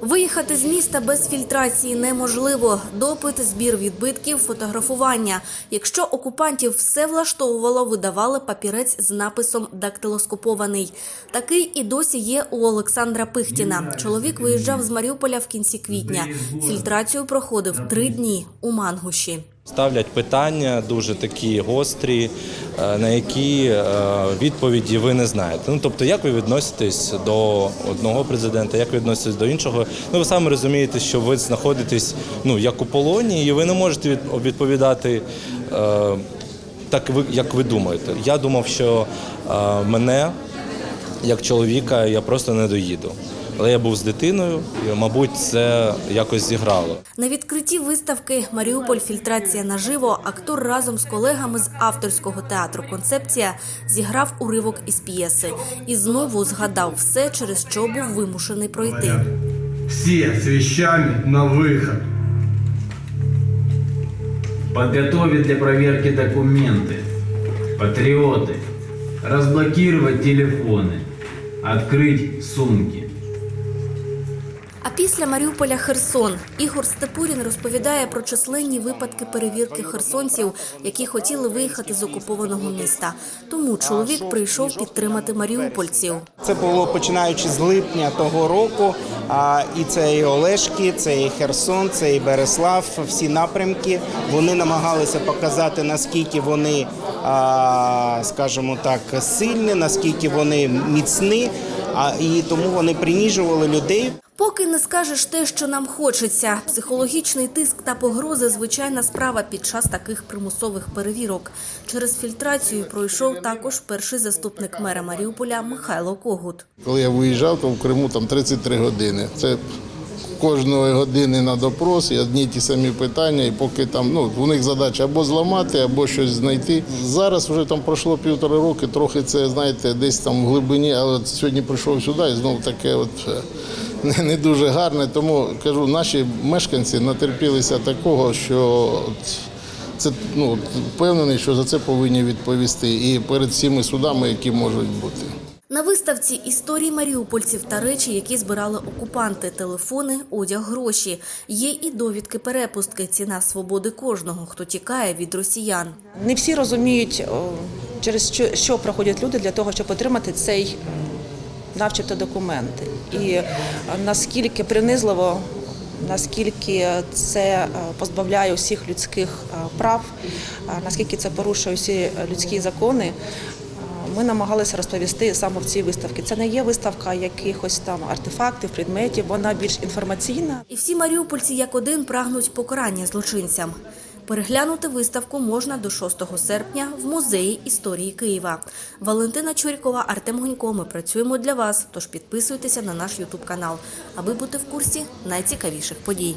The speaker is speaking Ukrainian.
Виїхати з міста без фільтрації неможливо. Допит, збір відбитків, фотографування. Якщо окупантів все влаштовувало, видавали папірець з написом «дактилоскопований». Такий і досі є у Олександра Пихтіна. Чоловік виїжджав з Маріуполя в кінці квітня. Фільтрацію проходив три дні у Мангуші. Ставлять питання дуже такі гострі, е, на які е, відповіді ви не знаєте. Ну тобто, як ви відноситесь до одного президента, як ви відноситесь до іншого? Ну ви самі розумієте, що ви знаходитесь ну як у полоні, і ви не можете відповідати. е, Так, як ви думаєте? Я думав, що е, мене як чоловіка я просто не доїду. Але я був з дитиною, і, мабуть, це якось зіграло. На відкритті виставки Маріуполь фільтрація наживо актор разом з колегами з авторського театру Концепція зіграв уривок із п'єси і знову згадав все, через що був вимушений пройти. Все с вещами на выход. Подготовить для проверки документы. Патриоты. Разблокировать телефоны. Открыть сумки. А після Маріуполя Херсон Ігор Степурін розповідає про численні випадки перевірки херсонців, які хотіли виїхати з окупованого міста. Тому чоловік прийшов підтримати маріупольців. Це було починаючи з липня того року. А, і це і Олешки, це і Херсон, це і Береслав. Всі напрямки вони намагалися показати наскільки вони, скажімо так, сильні, наскільки вони міцні. А і тому вони приніжували людей. Поки не скажеш те, що нам хочеться. Психологічний тиск та погрози звичайна справа під час таких примусових перевірок. Через фільтрацію пройшов також перший заступник мера Маріуполя Михайло Когут. Коли я виїжджав, то в Криму там 33 години. Це кожної години на допрос, і одні ті самі питання, і поки там ну у них задача або зламати, або щось знайти. Зараз вже там пройшло півтора роки, трохи це знаєте, десь там в глибині, але от сьогодні прийшов сюди і знову таке, от е, не, не дуже гарне. Тому кажу, наші мешканці натерпілися такого, що от, це ну впевнений, що за це повинні відповісти і перед всіми судами, які можуть бути. На виставці історії маріупольців та речі, які збирали окупанти, телефони, одяг, гроші. Є і довідки перепустки. Ціна свободи кожного, хто тікає від росіян. Не всі розуміють, через що, що проходять люди для того, щоб отримати цей начебто документ. І е, наскільки принизливо, наскільки це е, позбавляє усіх людських е, прав, наскільки це порушує всі людські закони. Ми намагалися розповісти саме в цій виставці. Це не є виставка якихось там артефактів, предметів, вона більш інформаційна. І всі маріупольці як один прагнуть покарання злочинцям. Переглянути виставку можна до 6 серпня в музеї історії Києва. Валентина Чурікова, Артем Гунько. Ми працюємо для вас. Тож підписуйтеся на наш Ютуб канал, аби бути в курсі найцікавіших подій.